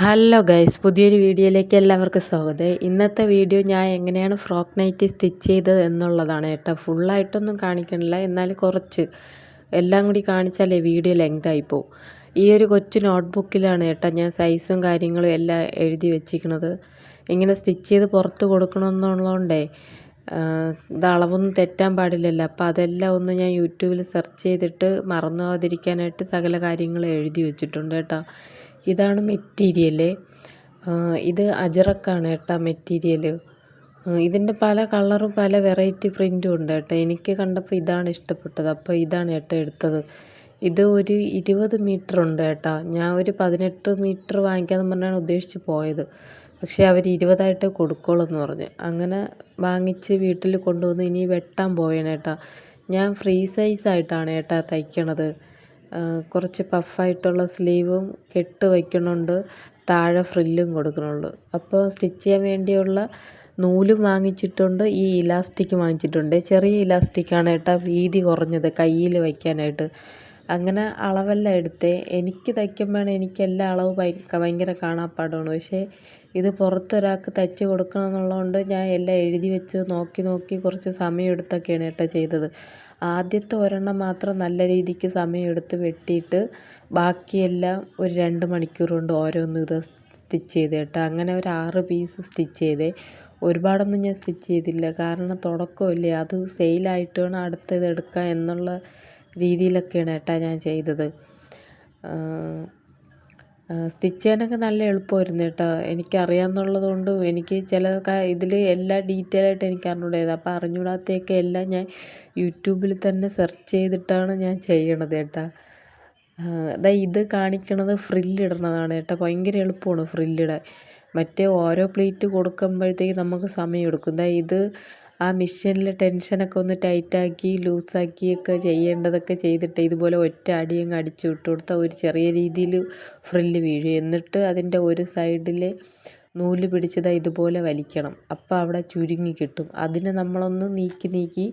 Hello guys പുതിയൊരു വീഡിയോയിലേക്ക് എല്ലാവർക്കും സ്വാഗതം. ഇന്നത്തെ വീഡിയോ ഞാൻ എങ്ങനെയാണ് ഫ്രോക്ക് നൈറ്റ് സ്റ്റിച്ച് ചെയ്തത് എന്നുള്ളതാണ് കേട്ടോ. ഫുള്ളായിട്ടൊന്നും കാണിക്കണില്ല. എന്നാൽ കുറച്ച് എല്ലാം കൂടി കാണിച്ചാലേ വീഡിയോ ലെങ്തായി പോകും ഈ ഒരു കൊച്ചു നോട്ട്ബുക്കിലാണ് കേട്ടോ ഞാൻ സൈസും കാര്യങ്ങളും എല്ലാം എഴുതി വെച്ചിരിക്കുന്നത്. ഇങ്ങനെ സ്റ്റിച്ച് ചെയ്ത് പുറത്ത് കൊടുക്കണമെന്നുള്ളതുകൊണ്ടേ ഇത് അളവൊന്നും തെറ്റാൻ പാടില്ലല്ലോ. അപ്പോൾ അതെല്ലാം ഒന്ന് ഞാൻ യൂട്യൂബിൽ സെർച്ച് ചെയ്തിട്ട് മറന്നു പോകാതിരിക്കാനായിട്ട് സകല കാര്യങ്ങളും എഴുതി വെച്ചിട്ടുണ്ട് കേട്ടോ. ഇതാണ് മെറ്റീരിയൽ ഇത് അജറക്കാണ് കേട്ടോ മെറ്റീരിയൽ ഇതിന്റെ പല കളറും പല വെറൈറ്റി പ്രിന്റും ഉണ്ട് കേട്ടോ. എനിക്ക് കണ്ടപ്പോൾ ഇതാണ് ഇഷ്ടപ്പെട്ടത്. അപ്പോൾ ഇതാണ് ഏട്ടാ എടുത്തത്. ഇത് ഒരു ഇരുപത് മീറ്റർ ഉണ്ട് കേട്ടോ. ഞാൻ ഒരു പതിനെട്ട് മീറ്റർ വാങ്ങിക്കാമെന്ന് പറഞ്ഞാണ് ഉദ്ദേശിച്ച് പോയത്. പക്ഷേ അവർ ഇരുപതായിട്ട് കൊടുക്കുള്ളൂ എന്ന് പറഞ്ഞു. അങ്ങനെ വാങ്ങിച്ച് വീട്ടിൽ കൊണ്ടുവന്ന് ഇനി വെട്ടാൻ പോയാണ് ഏട്ടാ ഞാൻ ഫ്രീ സൈസായിട്ടാണ് ഏട്ടാ തയ്ക്കണത്. കുറച്ച് പഫായിട്ടുള്ള സ്ലീവും കെട്ട് വയ്ക്കുന്നുണ്ട് താഴെ ഫ്രില്ലും കൊടുക്കുന്നുണ്ട് അപ്പോൾ സ്റ്റിച്ച് ചെയ്യാൻ വേണ്ടിയുള്ള നൂലും വാങ്ങിച്ചിട്ടുണ്ട്. ഈ ഇലാസ്റ്റിക് വാങ്ങിച്ചിട്ടുണ്ട്. ചെറിയ ഇലാസ്റ്റിക്കാണ് ഏട്ടാ വീതി കുറഞ്ഞത് കയ്യിൽ വയ്ക്കാനായിട്ട്. അങ്ങനെ അളവെല്ലാം എടുത്തേ. എനിക്ക് തയ്ക്കുമ്പോഴാണ് എനിക്ക് എല്ലാ അളവ് ഭയങ്കര കാണാപ്പാടാണ്. പക്ഷേ ഇത് പുറത്തൊരാൾക്ക് തയ്ച്ച് കൊടുക്കണം എന്നുള്ളതുകൊണ്ട് ഞാൻ എല്ലാം എഴുതി വെച്ച് നോക്കി നോക്കി കുറച്ച് സമയം എടുത്തൊക്കെയാണ് കേട്ടോ ചെയ്തത്. ആദ്യത്തെ ഒരെണ്ണം മാത്രം നല്ല രീതിക്ക് സമയമെടുത്ത് വെട്ടിയിട്ട് ബാക്കിയെല്ലാം ഒരു രണ്ട് മണിക്കൂർ കൊണ്ട് ഓരോന്ന് ഇത് സ്റ്റിച്ച് ചെയ്ത് കേട്ടോ. അങ്ങനെ ഒരു ആറ് പീസ് സ്റ്റിച്ച് ചെയ്തേ. ഒരുപാടൊന്നും ഞാൻ സ്റ്റിച്ച് ചെയ്തില്ല. കാരണം തുടക്കമല്ലേ അത് സെയിലായിട്ട് വേണം അടുത്തത് എടുക്കുക എന്നുള്ള രീതിയിലൊക്കെയാണ് കേട്ടോ ഞാൻ ചെയ്തത്. സ്റ്റിച്ച് ചെയ്യാനൊക്കെ നല്ല എളുപ്പമായിരുന്നു കേട്ടോ എനിക്കറിയാമെന്നുള്ളത് കൊണ്ടും എനിക്ക് ചില ഇതിൽ എല്ലാ ഡീറ്റെയിൽ ആയിട്ട് എനിക്ക് അറിഞ്ഞുകൂടായിരുന്നു. അപ്പോൾ അറിഞ്ഞുകൂടാത്തതൊക്കെ എല്ലാം ഞാൻ യൂട്യൂബിൽ തന്നെ സെർച്ച് ചെയ്തിട്ടാണ് ഞാൻ ചെയ്യണത് കേട്ടോ ദാ ഇത് കാണിക്കണത് ഫ്രില്ലിടണതാണ് കേട്ടോ ഭയങ്കര എളുപ്പമാണ് ഫ്രില്ലിടാൻ. മറ്റേ ഓരോ പ്ലേറ്റ് കൊടുക്കുമ്പോഴത്തേക്ക് നമുക്ക് സമയം എടുക്കും. ദാ ഇത് ആ മെഷീനിലെ ടെൻഷനൊക്കെ ഒന്ന് ടൈറ്റാക്കി ലൂസാക്കിയൊക്കെ ചെയ്യേണ്ടതൊക്കെ ചെയ്തിട്ട് ഇതുപോലെ ഒറ്റ അടിയങ്ങ് അടിച്ചു വിട്ട് കൊടുത്താൽ ഒരു ചെറിയ രീതിയിൽ ഫ്രില്ല് വീഴും. എന്നിട്ട് അതിന്റെ ഒരു സൈഡിൽ നൂൽ പിടിച്ചത് ഇതുപോലെ വലിക്കണം. അപ്പോൾ അവിടെ ചുരുങ്ങി കിട്ടും. അതിനെ നമ്മളൊന്ന് നീക്കി നീക്കി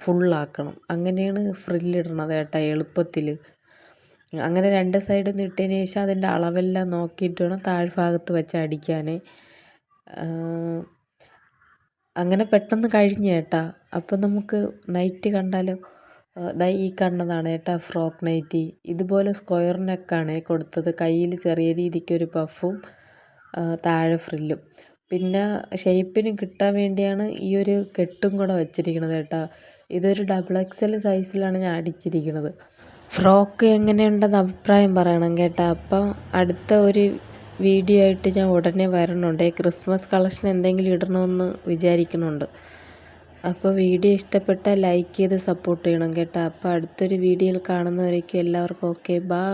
ഫുള്ളാക്കണം. അങ്ങനെയാണ് ഫ്രില്ലിടണത് കേട്ടോ എളുപ്പത്തിൽ അങ്ങനെ രണ്ട് സൈഡും ഇട്ടതിന് ശേഷം അതിന്റെ അളവെല്ലാം നോക്കിയിട്ട് വേണം താഴ്ഭാഗത്ത് വെച്ച് അടിക്കാൻ അങ്ങനെ പെട്ടെന്ന് കഴിഞ്ഞു ഏട്ടാ. അപ്പം നമുക്ക് നൈറ്റ് കണ്ടാലോ? ദാ ഈ കണ്ടതാണ് ഏട്ടാ ഫ്രോക്ക് നൈറ്റി ഇതുപോലെ സ്ക്വയർ നെക്കാണ് കൊടുത്തത്. കയ്യിൽ ചെറിയ രീതിക്ക് ഒരു പഫും താഴെ ഫ്രില്ലും പിന്നെ ഷേപ്പിന് കിട്ടാൻ വേണ്ടിയാണ് ഈ ഒരു കെട്ടും കൂടെ വെച്ചിരിക്കുന്നത് കേട്ടോ ഇതൊരു ഡബിൾ എക്സൽ സൈസിലാണ് ഞാൻ അടിച്ചിരിക്കുന്നത് ഫ്രോക്ക് എങ്ങനെയുണ്ടെന്ന് അഭിപ്രായം പറയണം കേട്ടോ. അപ്പം അടുത്ത ഒരു വീഡിയോ ആയിട്ട് ഞാൻ ഉടനെ വരണുണ്ട്. ക്രിസ്മസ് കളക്ഷൻ എന്തെങ്കിലും ഇടണമെന്ന് വിചാരിക്കുന്നുണ്ട് അപ്പോൾ വീഡിയോ ഇഷ്ടപ്പെട്ടാൽ ലൈക്ക് ചെയ്ത് സപ്പോർട്ട് ചെയ്യണം കേട്ടോ. അപ്പോൾ അടുത്തൊരു വീഡിയോയിൽ കാണുന്നവരേക്കും എല്ലാവർക്കും ഓക്കെ. ബായ്